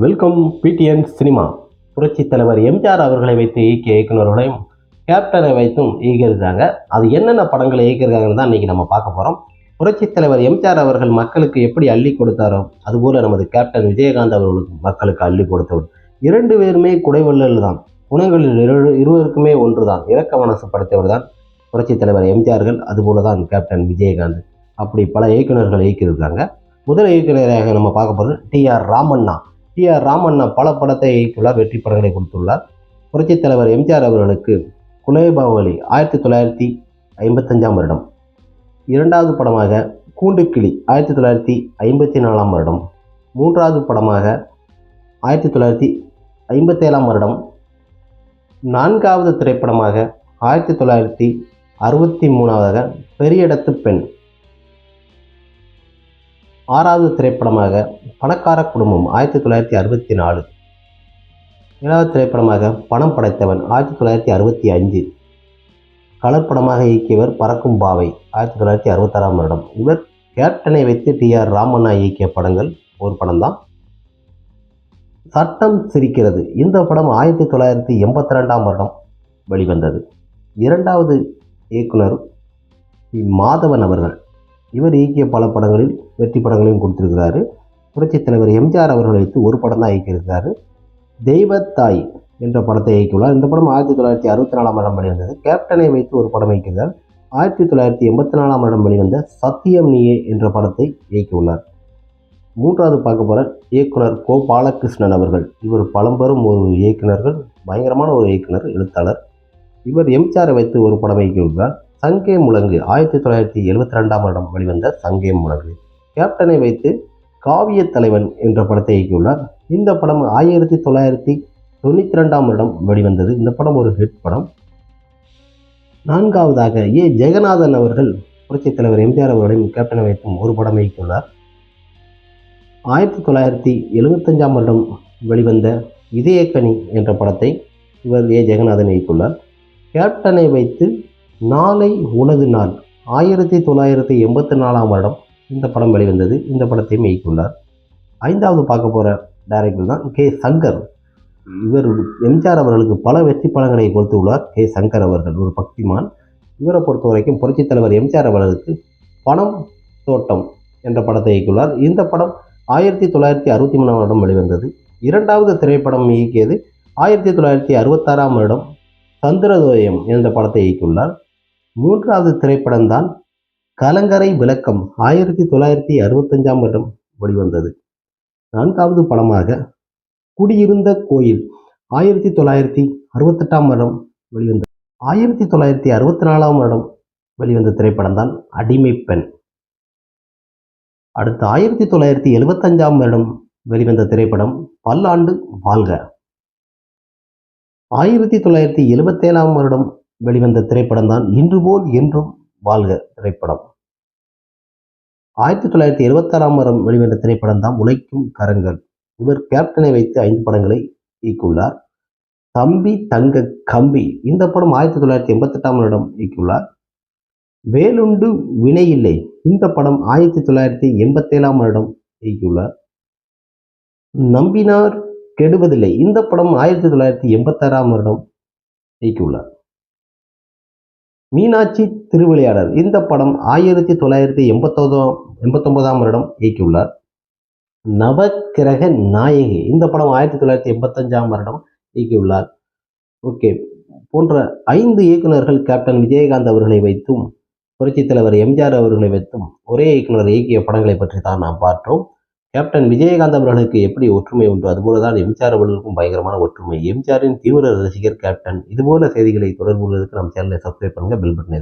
Welcome PTN cinema. புரட்சி தலைவர் எம்ஜிஆர் அவர்களை வைத்து இயக்கிய இயக்குனர்களையும் கேப்டனை வைத்தும் இயக்கியிருக்காங்க. அது என்னென்ன படங்களை இயக்கியிருக்காங்கன்னு தான் இன்றைக்கி நம்ம பார்க்க போகிறோம் புரட்சி தலைவர் எம்ஜிஆர் அவர்கள் மக்களுக்கு எப்படி அள்ளி கொடுத்தாரோ அதுபோல் நமது கேப்டன் விஜயகாந்த் அவர்களுக்கு மக்களுக்கு அள்ளி கொடுத்தவர். இரண்டு பேருமே குடைவள்ளல் தான். குணங்களில் இரு இருவருக்குமே ஒன்று தான் இறக்க மனசு படைத்தவர் தான் புரட்சி தலைவர் எம்ஜிஆர்கள் அதுபோல தான் கேப்டன் விஜயகாந்த் அப்படி பல இயக்குநர்கள் இயக்கியிருக்காங்க. முதல் இயக்குநராக நம்ம பார்க்க போகிறது T R Ramanna. T R Ramanna பல படத்தை இயக்கியுள்ளார் வெற்றி படங்களை கொடுத்துள்ளார். புரட்சித் தலைவர் எம்ஜிஆர் அவர்களுக்கு குலேபாவலி ஆயிரத்தி தொள்ளாயிரத்தி ஐம்பத்தஞ்சாம் வருடம். இரண்டாவது படமாக கூண்டுக்கிளி ஆயிரத்தி தொள்ளாயிரத்தி ஐம்பத்தி நாலாம் வருடம். மூன்றாவது படமாக ஆயிரத்தி தொள்ளாயிரத்தி ஐம்பத்தேழாம் வருடம். நான்காவது திரைப்படமாக ஆயிரத்தி தொள்ளாயிரத்தி அறுபத்தி மூணாவதாக பெரியடத்து பெண் ஆறாவது திரைப்படமாக பணக்கார குடும்பம் ஆயிரத்தி தொள்ளாயிரத்தி அறுபத்தி நாலு. ஏழாவது திரைப்படமாக பணம் படைத்தவன் ஆயிரத்தி தொள்ளாயிரத்தி அறுபத்தி அஞ்சு. கலர் படமாக இயக்கியவர் பறக்கும் பாவை ஆயிரத்தி தொள்ளாயிரத்தி அறுபத்தாறாம் வருடம். இவர் கேப்டனை வைத்து டி ஆர் ராமண்ணா இயக்கிய படங்கள் ஒரு படம் தான் சட்டம் சிரிக்கிறது. இந்த படம் ஆயிரத்தி தொள்ளாயிரத்தி எண்பத்தி ரெண்டாம் வருடம் வெளிவந்தது. இரண்டாவது இயக்குனர் மாதவன் அவர்கள். இவர் இயக்கிய பல படங்களில் வெற்றி படங்களையும் கொடுத்திருக்கிறாரு. புரட்சித் தலைவர் எம்ஜிஆர் அவர்களை வைத்து ஒரு படம் தான் இயக்கியிருக்கிறாரு. தெய்வத்தாய் என்ற படத்தை இயக்கியுள்ளார். இந்த படம் ஆயிரத்தி தொள்ளாயிரத்தி அறுபத்தி நாலாம் வருடம் வெளிவந்தது. கேப்டனை வைத்து ஒரு படம் இயக்கியிருந்தார் ஆயிரத்தி தொள்ளாயிரத்தி எண்பத்தி நாலாம் வருடம் வெளிவந்த சத்தியம் நீயே என்ற படத்தை இயக்கியுள்ளார். மூன்றாவது பார்க்க போகிற இயக்குனர் கோ பாலகிருஷ்ணன் அவர்கள். இவர் பழம்பெரும் ஒரு இயக்குனர்கள் பயங்கரமான ஒரு இயக்குனர் எழுத்தாளர். இவர் எம்ஜிஆரை வைத்து ஒரு படம் இயக்கியுள்ளார். சங்கே முழங்கு. ஆயிரத்தி தொள்ளாயிரத்தி எழுபத்தி ரெண்டாம் வருடம் வெளிவந்த சங்கே முழங்கு. கேப்டனை வைத்து காவிய தலைவன் என்ற படத்தை இயக்கியுள்ளார். இந்த படம் ஆயிரத்தி தொள்ளாயிரத்தி தொண்ணூற்றி ரெண்டாம் வருடம் வெளிவந்தது. இந்த படம் ஒரு ஹிட் படம். நான்காவதாக ஏ. ஜெகநாதன் அவர்கள் புரட்சித் தலைவர் எம்ஜிஆர் அவர்களையும் கேப்டனை வைத்தும் ஒரு படம் இயக்கியுள்ளார். ஆயிரத்தி தொள்ளாயிரத்தி எழுபத்தஞ்சாம் வருடம் வெளிவந்த இதயக்கனி என்ற படத்தை இவர் ஏ. ஜெகநாதன் இயக்கியுள்ளார். கேப்டனை வைத்து நாளை உனது நாள். ஆயிரத்தி தொள்ளாயிரத்தி எண்பத்தி நாலாம் வருடம் இந்த படம் வெளிவந்தது. இந்த படத்தையும் இயக்கியுள்ளார் ஐந்தாவது பார்க்க போகிற டைரக்டர் தான் கே. சங்கர். இவர் எம்ஜிஆர் அவர்களுக்கு பல வெற்றி படங்களை கொடுத்துள்ளார் கே. சங்கர் அவர்கள் ஒரு பக்திமான். இவரை பொறுத்த வரைக்கும் புரட்சித் தலைவர் எம்ஜிஆர் அவர்களுக்கு பணம் தோட்டம் என்ற படத்தை இயக்கியுள்ளார். இந்த படம் ஆயிரத்தி தொள்ளாயிரத்தி அறுபத்தி மூணாம் வருடம் வெளிவந்தது. இரண்டாவது திரைப்படம் இயக்கியது ஆயிரத்தி தொள்ளாயிரத்தி அறுபத்தாறாம் வருடம் சந்திரதோயம் என்ற படத்தை இயக்கியுள்ளார். மூன்றாவது திரைப்படம் தான் கலங்கரை விளக்கம் ஆயிரத்தி தொள்ளாயிரத்தி அறுபத்தஞ்சாம் வருடம் வெளிவந்தது. நான்காவது படமாக குடியிருந்த கோயில் ஆயிரத்தி தொள்ளாயிரத்தி அறுபத்தெட்டாம் வருடம் வெளிவந்தது. ஆயிரத்தி தொள்ளாயிரத்தி அறுபத்தி நாலாம் வருடம் வெளிவந்த திரைப்படம் தான் அடிமை பெண். அடுத்து ஆயிரத்தி தொள்ளாயிரத்தி எழுபத்தஞ்சாம் வருடம் வெளிவந்த திரைப்படம் பல்லாண்டு வாழ்க. ஆயிரத்தி தொள்ளாயிரத்தி எழுபத்தேழாம் வருடம் வெளிவந்த திரைப்படம் தான் இன்று போல் என்றும் வாழ்க திரைப்படம். ஆயிரத்தி தொள்ளாயிரத்தி எழுபத்தாறாம் வருடம் வெளிவந்த திரைப்படம் தான் உழைக்கும் கரங்கள். இவர் கேப்டனை வைத்து ஐந்து படங்களை இயக்கியுள்ளார். தம்பி தங்க கம்பி இந்த படம் ஆயிரத்தி தொள்ளாயிரத்தி எண்பத்தெட்டாம் வருடம் இயக்கியுள்ளார். வேலுண்டு வினையில்லை இந்த படம் ஆயிரத்தி தொள்ளாயிரத்தி எண்பத்தேழாம் வருடம் இயக்கியுள்ளார். நம்பினார் கெடுவதில்லை. இந்த படம் ஆயிரத்தி தொள்ளாயிரத்தி எண்பத்தாறாம் வருடம் இயக்கியுள்ளார். மீனாட்சி திருவிளையாடல். இந்த படம் ஆயிரத்தி தொள்ளாயிரத்தி எண்பத்தோதாம் எண்பத்தொன்பதாம் வருடம் இயக்கியுள்ளார். நவக்கிரக நாயகி. இந்த படம் ஆயிரத்தி தொள்ளாயிரத்தி எண்பத்தஞ்சாம் வருடம் இயக்கியுள்ளார். ஓகே. போன்ற ஐந்து இயக்குநர்கள் கேப்டன் விஜயகாந்த் அவர்களை வைத்தும் புரட்சித் தலைவர் எம்ஜிஆர் அவர்களை வைத்தும் ஒரே இயக்குனர் இயக்கிய படங்களை பற்றி தான் நாம் பார்த்தோம் கேப்டன் விஜயகாந்த் அவர்களுக்கு எப்படி ஒற்றுமை உண்டு? அதுபோல தான் எம்ஜிஆர் அவர்களுக்கும் பயங்கரமான ஒற்றுமை. எம்ஜிஆரின் தீவிர ரசிகர் கேப்டன். இதுபோல செய்திகளை தொடர்பு கொள்வதற்கு நம்ம சேனலை சப்ஸ்கிரைப் பண்ணுங்கள் பில் பட்டனை